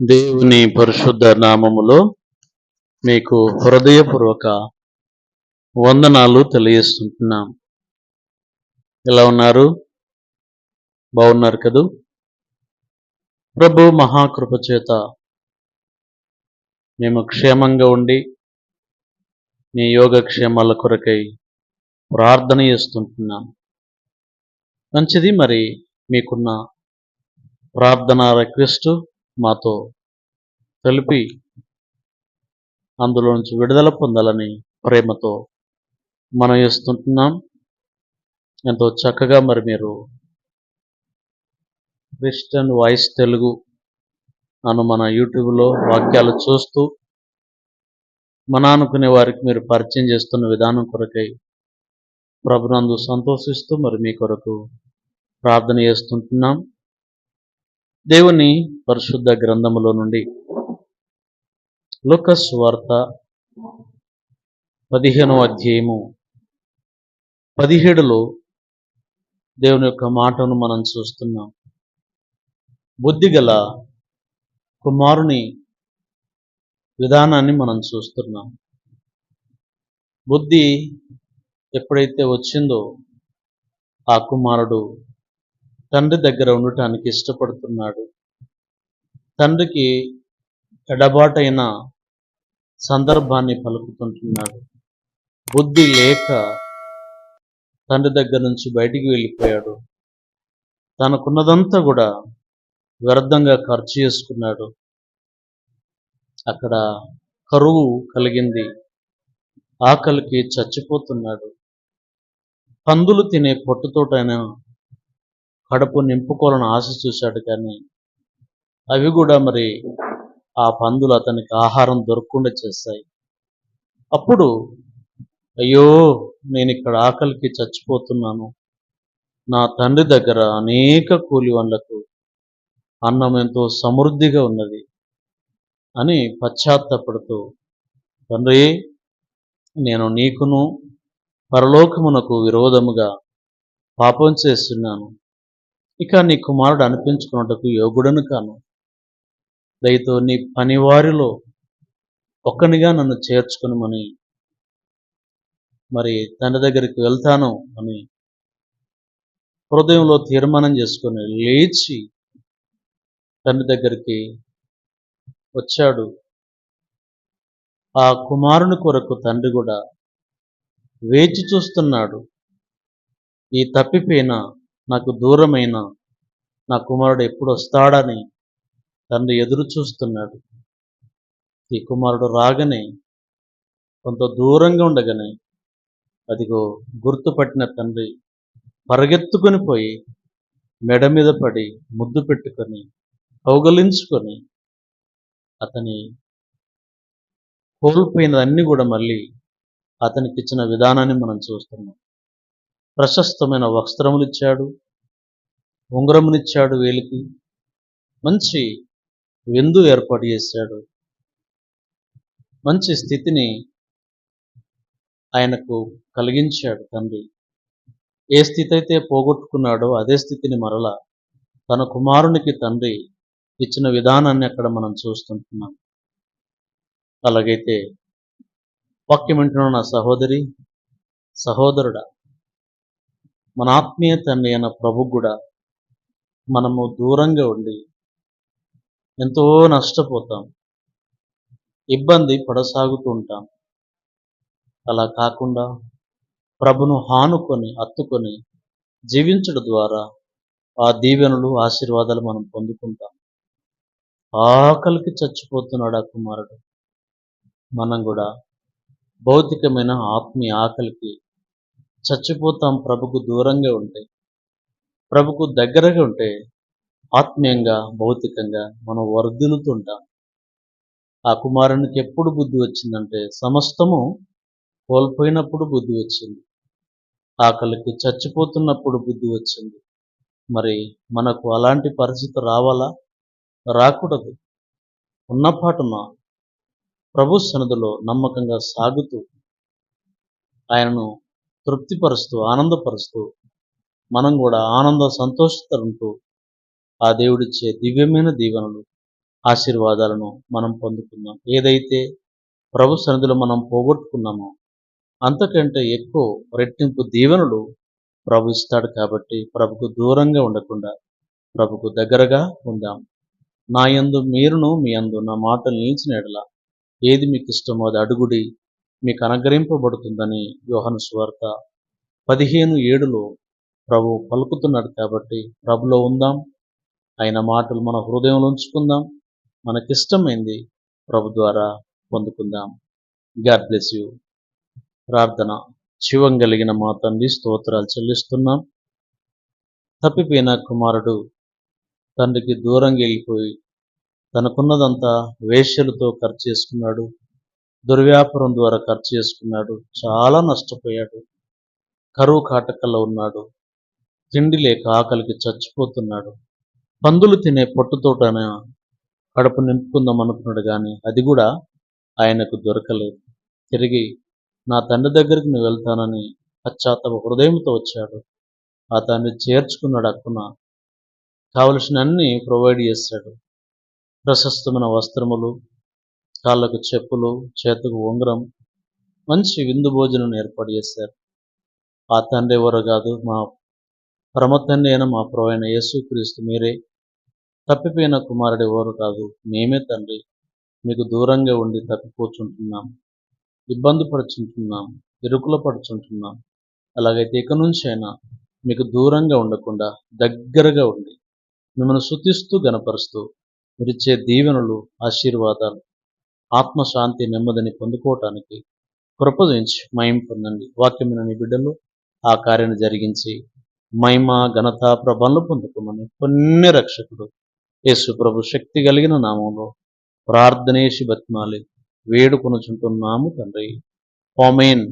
దేవుని పరిశుద్ధ నామములో మీకు హృదయపూర్వక వందనాలు తెలియజేస్తుంటున్నాం. ఎలా ఉన్నారు? బాగున్నారు కదూ? ప్రభు మహాకృప చేత మేము క్షేమంగా ఉండి మీ యోగక్షేమాల కొరకై ప్రార్థన చేస్తుంటున్నాం. మంచిది మరి మీకున్న ప్రార్థన రిక్వెస్ట్ మాతో తెలిపి అందులో నుంచి విడుదల పొందాలని ప్రేమతో మనం చేస్తుంటున్నాం ఎంతో చక్కగా మరి మీరు క్రిస్టియన్ వాయిస్ తెలుగు అను మన యూట్యూబ్లో వాక్యాలు చూస్తూ మన అనుకునే వారికి మీరు పరిచయం చేస్తున్న విధానం కొరకై ప్రభునందు సంతోషిస్తూ మరి మీ కొరకు ప్రార్థన చేస్తుంటున్నాం. దేవుని పరిశుద్ధ గ్రంథములో నుండి లుకస్ వార్త పదిహేనవ అధ్యాయము పదిహేడులో దేవుని యొక్క మాటను మనం చూస్తున్నాం. బుద్ధిగల కుమారుని విధానాన్ని మనం చూస్తున్నాం. బుద్ధి ఎప్పుడైతే వచ్చిందో ఆ కుమారుడు తండ్రి దగ్గర ఉండటానికి ఇష్టపడుతున్నాడు. తండ్రికి ఎడబాటైన సందర్భాన్ని పలుకుతుంటున్నాడు. బుద్ధి లేక తండ్రి దగ్గర నుంచి బయటికి వెళ్ళిపోయాడు. తనకున్నదంతా కూడా వ్యర్థంగా ఖర్చు చేసుకున్నాడు. అక్కడ కరువు కలిగింది. ఆకలికి చచ్చిపోతున్నాడు. పందులు తినే పొట్టుతోటైనా కడుపు నింపుకోవాలని ఆశ చూశాడు కానీ అవి కూడా మరి ఆ పందులు అతనికి ఆహారం దొరకకుండా చేస్తాయి అప్పుడు అయ్యో నేను ఇక్కడ ఆకలికి చచ్చిపోతున్నాను. నా తండ్రి దగ్గర అనేక కూలి వాళ్ళకు అన్నం ఎంతో సమృద్ధిగా ఉన్నది అని పశ్చాత్తపడుతూ తండ్రి నేను నీకును పరలోకమునకు విరోధముగా పాపం చేస్తున్నాను. ఇక నీ కుమారుడు అనిపించుకున్నట్టుకు యోగుడను కాను. దయతో నీ పనివారిలో ఒక్కనిగా నన్ను చేర్చుకునమని. మరి తండ్రి దగ్గరికి వెళ్తాను అని హృదయంలో తీర్మానం చేసుకొని లేచి తండ్రి దగ్గరికి వచ్చాడు. ఆ కుమారుని కొరకు తండ్రి కూడా వేచి చూస్తున్నాడు. ఈ తప్పిపోయిన నాకు దూరమైన నా కుమారుడు ఎప్పుడు వస్తాడని తండ్రి ఎదురు చూస్తున్నాడు. ఈ కుమారుడు రాగానే కొంత దూరంగా ఉండగానే అదిగో గుర్తుపట్టిన తండ్రి పరిగెత్తుకొని పోయి మెడ మీద పడి ముద్దు పెట్టుకొని కౌగలించుకొని అతని కోల్పోయినదన్నీ కూడా మళ్ళీ అతనికి ఇచ్చిన విధానాన్ని మనం చూస్తున్నాం. ప్రశస్తమైన వస్త్రములు ఇచ్చాడు ఉంగరమునిచ్చాడు వేలికి. మంచి విందు ఏర్పాటు చేశాడు. మంచి స్థితిని ఆయనకు కలిగించాడు తండ్రి. ఏ స్థితి అయితే పోగొట్టుకున్నాడో అదే స్థితిని మరలా తన కుమారునికి తండ్రి ఇచ్చిన విధానాన్ని అక్కడ మనం చూస్తుంటున్నాం. అలాగైతే వాక్యం వింటున్న నా సహోదరి సహోదరుడా మన ఆత్మీయ తండ్రి అయిన ప్రభు కూడా మనము దూరంగా ఉండి ఎంతో నష్టపోతాం. ఇబ్బంది పడసాగుతూ ఉంటాం. అలా కాకుండా ప్రభును హానుకొని అత్తుకొని జీవించడం ద్వారా ఆ దీవెనలు ఆశీర్వాదాలు మనం పొందుకుంటాం. ఆకలికి చచ్చిపోతున్నాడు ఆ కుమారుడు. మనం కూడా భౌతికమైన ఆత్మీయ ఆకలికి చచ్చిపోతాం ప్రభుకు దూరంగా ఉంటే ప్రభుకు దగ్గరగా ఉంటే ఆత్మీయంగా భౌతికంగా మనం వర్ధిల్లుతుంటాం. ఆ కుమారునికి ఎప్పుడు బుద్ధి వచ్చిందంటే సమస్తము కోల్పోయినప్పుడు బుద్ధి వచ్చింది. ఆకలికి చచ్చిపోతున్నప్పుడు బుద్ధి వచ్చింది. మరి మనకు అలాంటి పరిస్థితి రావాలా? రాకూడదు. ఉన్నపాటున ప్రభు సన్నిధిలో నమ్మకంగా సాగుతూ ఆయనను తృప్తిపరుస్తూ ఆనందపరుస్తూ మనం కూడా ఆనంద సంతోషితరుంటూ ఆ దేవుడిచ్చే దివ్యమైన దీవెనలు ఆశీర్వాదాలను మనం పొందుకుందాం. ఏదైతే ప్రభు సన్నిధిలో మనం పోగొట్టుకున్నామో అంతకంటే ఎక్కువ రెట్టింపు దీవెనలు ప్రభు ఇస్తాడు కాబట్టి ప్రభుకు దూరంగా ఉండకుండా ప్రభుకు దగ్గరగా ఉందాం. నా యందు మీరును మీ యందు నా మాటలు నిలిచిన ఎడల ఏది మీకు ఇష్టమో అది అడుగుడి మీకు అనుగ్రహింపబడుతుందని యోహను స్వార్త పదిహేను ఏడులో ప్రభు పలుకుతున్నాడు కాబట్టి ప్రభులో ఉందాం. ఆయన మాటలు మన హృదయంలో ఉంచుకుందాం. మనకిష్టమైంది ప్రభు ద్వారా పొందుకుందాం. God bless you. ప్రార్థన శివం కలిగిన మా తండ్రి స్తోత్రాలు చెల్లిస్తున్నాం. తప్పిపోయిన కుమారుడు తండ్రికి దూరంగా వెళ్ళిపోయి తనకున్నదంతా వేష్యలతో ఖర్చు చేసుకున్నాడు. దుర్వ్యాపారం ద్వారా ఖర్చు చేసుకున్నాడు. చాలా నష్టపోయాడు. కరువు కాటకల్లో ఉన్నాడు. తిండి లేక ఆకలికి చచ్చిపోతున్నాడు. పందులు తినే పొట్టుతోటన కడుపు నింపుకుందాం అనుకున్నాడు కానీ అది కూడా ఆయనకు దొరకలేదు. తిరిగి నా తండ్రి దగ్గరికి నువ్వు వెళ్తానని పశ్చాత్తప హృదయంతో వచ్చాడు. ఆ తండ్రి చేర్చుకున్నాడు అక్కున. కావలసిన అన్ని ప్రొవైడ్ చేశాడు. ప్రశస్తమైన వస్త్రములు కాళ్ళకు చెప్పులు చేతుకు ఉంగరం మంచి విందు భోజనం ఏర్పాటు చేశారు. ఆ తండ్రి ఎవరు కాదు మా పరమ తండ్రి అయిన మా ప్రవైన యేసుక్రీస్తు మీరే. తప్పిపోయిన కుమారుడు ఎవరు కాదు మేమే తండ్రి. మీకు దూరంగా ఉండి తప్పిపోచుంటున్నాం. ఇబ్బంది పడుచుంటున్నాం ఇరుకుల పడుచుంటున్నాం. అలాగైతే ఇక నుంచి అయినా మీకు దూరంగా ఉండకుండా దగ్గరగా ఉండి మిమ్మల్ని శుతిస్తూ గనపరుస్తూ మీరిచ్చే దీవెనలు ఆశీర్వాదాలు ఆత్మశాంతి నెమ్మదిని పొందుకోవటానికి కృపదించి మయం పొందండి. వాక్యమైన నీ బిడ్డలు ఆ కార్యాన్ని జరిగించి మహిమ ఘనత ప్రభలు పొందుకోమని కొన్ని రక్షకుడు యేసు ప్రభు శక్తి కలిగిన నామంలో ప్రార్థనేసి బతిమాలి వేడుకొనుచుంటున్నాము తండ్రి. ఆమేన్.